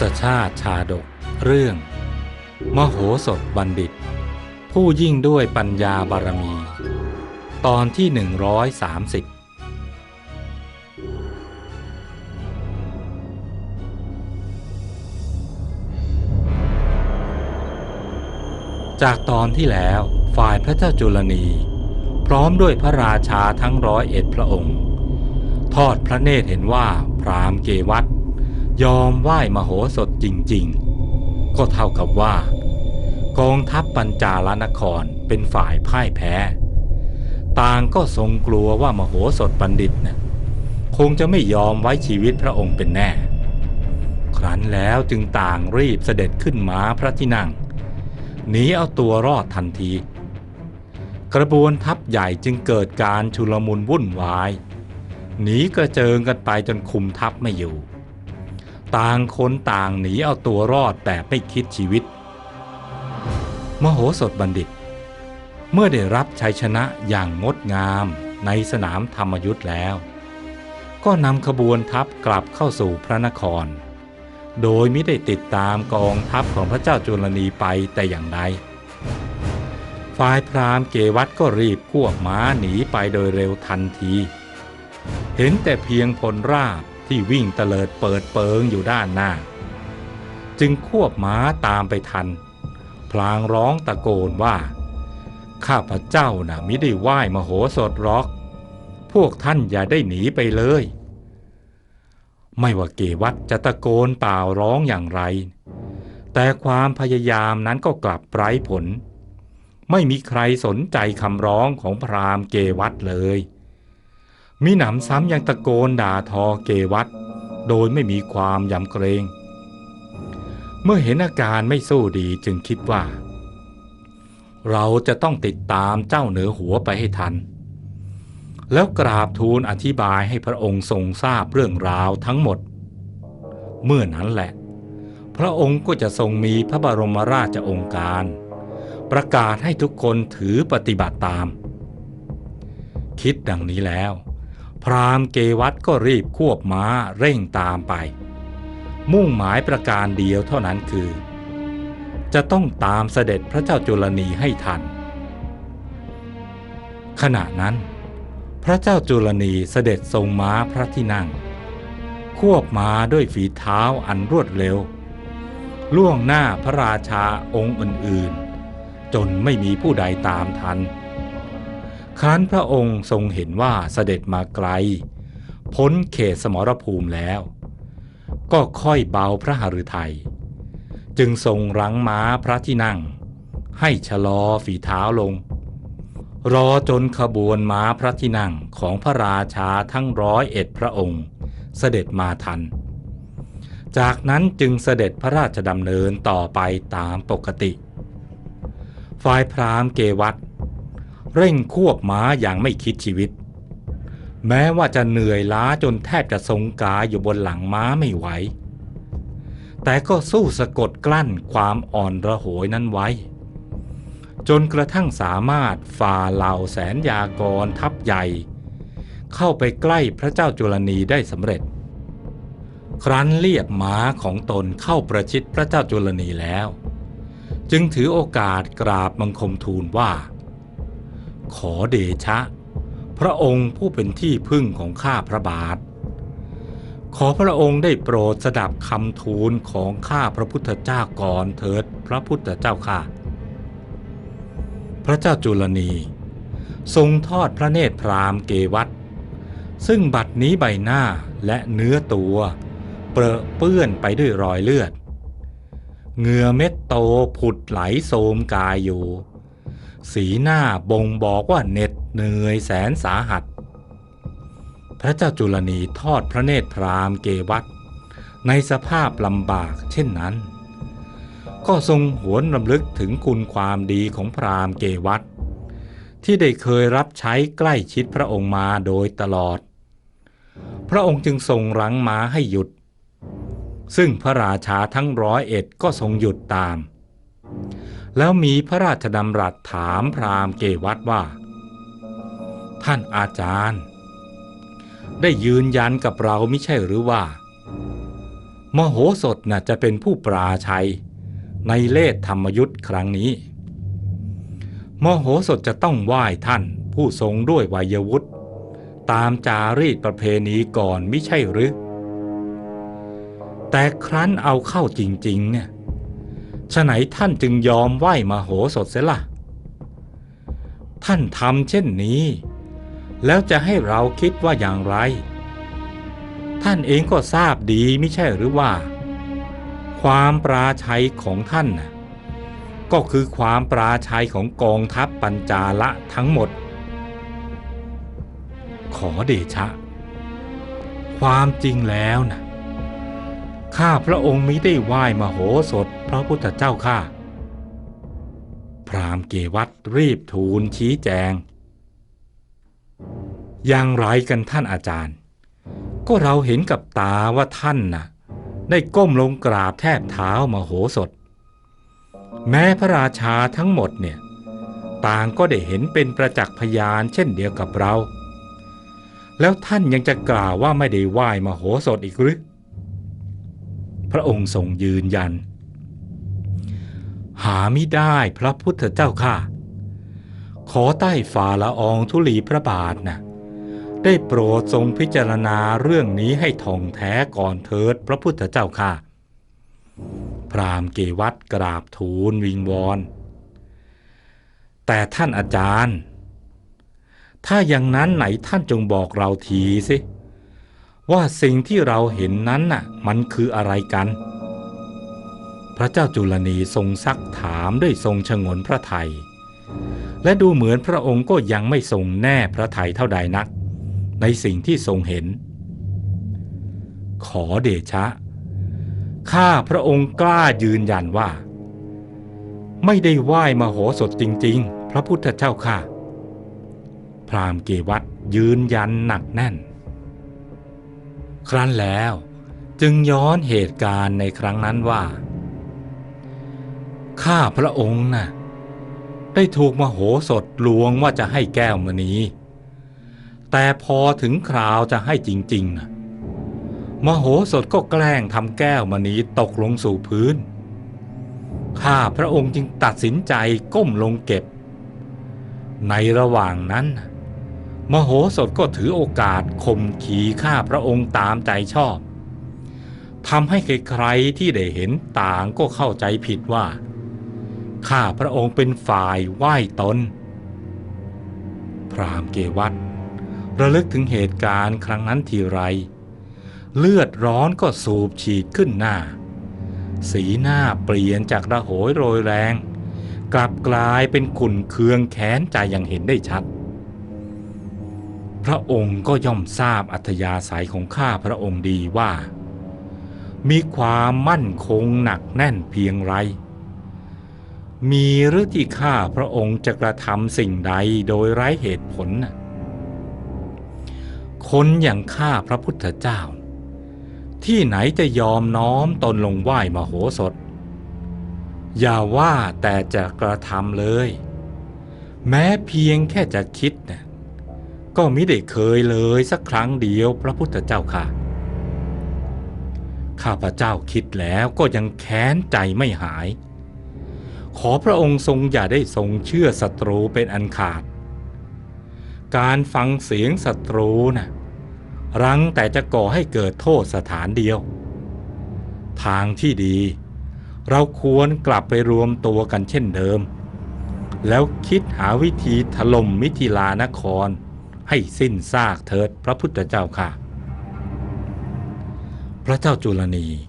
ศชาติชาดก เรื่อง มโหสถบัณฑิต ผู้ยิ่งด้วยปัญญาบารมี ตอนที่ 130 จากตอนที่แล้วฝ่ายพระเจ้าจุลนี พร้อมด้วยพระราชาทั้งร้อยเอ็ดพระองค์ ทอดพระเนตรเห็นว่าพรามเกวัต ยอมไหว้มโหสถจริง ๆ ก็เท่ากับว่า กองทัพปัญจาลนครเป็นฝ่ายพ่ายแพ้ ต่างก็ทรงกลัวว่ามโหสถบัณฑิตนะ่ะคงจะไม่ยอมไว้ชีวิตพระองค์เป็นแน่ ครั้นแล้วจึงต่างรีบเสด็จขึ้นม้าพระที่นั่งหนีเอาตัวรอดทันที กระบวนทัพใหญ่จึงเกิดการชุลมุนวุ่นวายหนีกระเจิงกันไปจนคุมทัพไม่อยู่ ต่างคนต่างหนีเอาตัวรอดแต่ไม่คิดชีวิต มโหสถบัณฑิต เมื่อได้รับชัยชนะอย่างงดงามในสนามธรรมยุทธ์แล้ว ก็นำขบวนทัพกลับเข้าสู่พระนคร โดยไม่ได้ติดตามกองทัพของพระเจ้าจุลนีไปแต่อย่างใดฝ่ายพราหมณ์เกวัตก็รีบควบม้าหนีไปโดยเร็วทันที เห็นแต่เพียงพลราบ ที่วิ่งเตลิดเปิดเปิงอยู่ด้านหน้า จึงควบม้าตามไปทัน พลางร้องตะโกนว่า ข้าพระเจ้านะ่ะมิได้ไหว้มโหสถหรอก พวกท่านอย่าได้หนีไปเลย ไม่ว่าเกวัตจะตะโกนเปล่าร้องอย่างไร แต่ความพยายามนั้นก็กลับไร้ผล ไม่มีใครสนใจคำร้องของพราหมณ์เกวัตเลย มีหนำซ้ำยังตะโกนด่าทอเกวัตโดยไม่มีความยำเกรง เมื่อเห็นอาการไม่สู้ดีจึงคิดว่า เราจะต้องติดตามเจ้าเหนือหัวไปให้ทัน แล้วกราบทูลอธิบายให้พระองค์ทรงทราบเรื่องราวทั้งหมด เมื่อนั้นแหละ พระองค์ก็จะทรงมีพระบรมราชองค์การ ประกาศให้ทุกคนถือปฏิบัติตาม คิดดังนี้แล้ว พราหมณ์เกวัตก็รีบควบม้าเร่งตามไป มุ่งหมายประการเดียวเท่านั้นคือ จะต้องตามเสด็จพระเจ้าจุลนีให้ทัน ขณะนั้น พระเจ้าจุลนีเสด็จทรงม้าพระที่นั่ง ควบม้าด้วยฝีเท้าอันรวดเร็ว ล่วงหน้าพระราชาองค์อื่นๆ จนไม่มีผู้ใดตามทัน ครั้นพระองค์ทรงเห็นว่าเสด็จมาไกล พ้นเขตสมรภูมิแล้ว ก็ค่อยเบาพระหฤทยัยจึงทรงรั้งม้าพระที่นั่ง ให้ชะลอฝีเท้าลง รอจนขบวนม้าพระที่นั่งของพระราชาทั้งร้อยเอ็ดพระองค์ เสด็จมาทัน จากนั้นจึงเสด็จพระราชดำเนินต่อไปตามปกติ ฝ่ายพราหมณ์เกวัต เร่งควบม้าอย่างไม่คิดชีวิต แม้ว่าจะเหนื่อยล้าจนแทบจะทรงกายอยู่บนหลังม้าไม่ไหว แต่ก็สู้สะกดกลั้นความอ่อนระโหยนั้นไว้ จนกระทั่งสามารถฝ่าเหล่าแสนยากรทัพใหญ่ เข้าไปใกล้พระเจ้าจุลนีได้สำเร็จ ครั้นเรียกม้าของตนเข้าประชิดพระเจ้าจุลนีแล้ว จึงถือโอกาสกราบบังคมทูลว่า ขอเดชะ พระองค์ผู้เป็นที่พึ่งของข้าพระบาท ขอพระองค์ได้โปรดสดับคำทูลของข้าพระพุทธเจ้าก่อนเถิดพระพุทธเจ้าข้าพระเจ้าจุลนีทรงทอดพระเนตรพรามเกวัตซึ่งบัดนี้ใบหน้าและเนื้อตัว เปรอะเปื้อนไปด้วยรอยเลือด เหงื่อเม็ดโตผุดไหลโสมกายอยู่ สีหน้าบ่งบอกว่าเหน็ดเหนื่อยแสนสาหัส พระเจ้าจุลนีทอดพระเนตรพรามเกวัตในสภาพลำบากเช่นนั้น ก็ทรงหวนรำลึกถึงคุณความดีของพรามเกวัตที่ได้เคยรับใช้ใกล้ชิดพระองค์มาโดยตลอด พระองค์จึงทรงรั้งม้าให้หยุด ซึ่งพระราชาทั้งร้อยเอ็ดก็ทรงหยุดตาม แล้วมีพระราชดำรัสถามพราหมณ์เกวัตว่า ท่านอาจารย์ ได้ยืนยันกับเราไม่ใช่หรือว่า มโหสถน่ะจะเป็นผู้ปราชัย ในเลศธรรมยุทธ์ครั้งนี้ มโหสถจะต้องไหว้ท่านผู้ทรงด้วยวัยวุฒิตามจารีตประเพณีก่อนไมิใช่หรือ แต่ครั้นเอาเข้าจริง ๆ เนี่ย ฉไหนท่านจึงยอมไหว้มโหสถเสียละ่ะ ท่านทำเช่นนี้ แล้วจะให้เราคิดว่าอย่างไร ท่านเองก็ทราบดีไม่ใช่หรือว่า ความปราชัยของท่านน่ะก็คือความปราชัยของกองทัพปัญจาละทั้งหมด ขอเดชะ ความจริงแล้วนะ ข้าพระองค์มิได้ไหว้มโหสถพระพุทธเจ้าข้าพราหมณ์เกวัตรีบทูลชี้แจง อย่างไรกันท่านอาจารย์ ก็เราเห็นกับตาว่าท่านน่ะ ได้ก้มลงกราบแทบเท้ามโหสถ แม้พระราชาทั้งหมดเนี่ย ต่างก็ได้เห็นเป็นประจักษ์พยานเช่นเดียวกับเรา แล้วท่านยังจะกล่าวว่าไม่ได้ไหว้มโหสถอีกหรือ ระองค์ทรงยืนยัน หาไม่ได้พระพุทธเจ้าข้าขอใต้ฝ่าละอองธุลีพระบาทนะได้โปรดทรงพิจารณาเรื่องนี้ให้ท่องแท้ก่อนเถิดพระพุทธเจ้าข้าพรามเกวัตกราบทูลวิงวอน แต่ท่านอาจารย์ ถ้าอย่างนั้นไหนท่านจงบอกเราทีสิ ว่าสิ่งที่เราเห็นนั้นน่ะมันคืออะไรกัน พระเจ้าจุลนีทรงซักถามด้วยทรงชงนพระไทย และดูเหมือนพระองค์ก็ยังไม่ทรงแน่พระไทยเท่าใดนัก ในสิ่งที่ทรงเห็น ขอเดชะ ข้าพระองค์กล้ายืนยันว่า ไม่ได้ไหว้มโหสถจริง ๆ พระพุทธเจ้าข้าพราหมณ์เกวัตยืนยันหนักแน่น ครั้นแล้วจึงย้อนเหตุการณ์ในครั้งนั้นว่า ข้าพระองค์น่ะได้ถูกมโหสถลวงว่าจะให้แก้วมณี แต่พอถึงคราวจะให้จริงๆนะมโหสถก็แกล้งทำแก้วมณีตกลงสู่พื้น ข้าพระองค์จึงตัดสินใจก้มลงเก็บ ในระหว่างนั้น มโหสถก็ถือโอกาสข่มขีข้าพระองค์ตามใจชอบทำให้ใครๆที่ได้เห็นต่างก็เข้าใจผิดว่า ข้าพระองค์เป็นฝ่ายไหว้ตน พรามเกวัตระลึกถึงเหตุการณ์ครั้งนั้นทีไร เลือดร้อนก็สูบฉีดขึ้นหน้า สีหน้าเปลี่ยนจากระโหยโรยแรง กลับกลายเป็นขุ่นเคืองแค้นใจอย่างเห็นได้ชัด พระองค์ก็ย่อมทราบอัธยาศัยของข้าพระองค์ดีว่า มีความมั่นคงหนักแน่นเพียงไร มีหรือที่ข้าพระองค์จะกระทำสิ่งใดโดยไร้เหตุผล คนอย่างข้าพระพุทธเจ้า ที่ไหนจะยอมน้อมตนลงไหว้มโหสถ อย่าว่าแต่จะกระทำเลย แม้เพียงแค่จะคิดนะ ก็มิได้เคยเลยสักครั้งเดียวพระพุทธเจ้าค่ะ ข้าพระเจ้าคิดแล้วก็ยังแค้นใจไม่หาย ขอพระองค์ทรงอย่าได้ทรงเชื่อศัตรูเป็นอันขาด การฟังเสียงศัตรูนะ่ะรังแต่จะก่อให้เกิดโทษสถานเดียว ทางที่ดี เราควรกลับไปรวมตัวกันเช่นเดิม แล้วคิดหาวิธีถล่มมิถิลานคร ให้สิ้นซากเถิดพระพุทธเจ้าค่ะ พระเจ้าจุลนี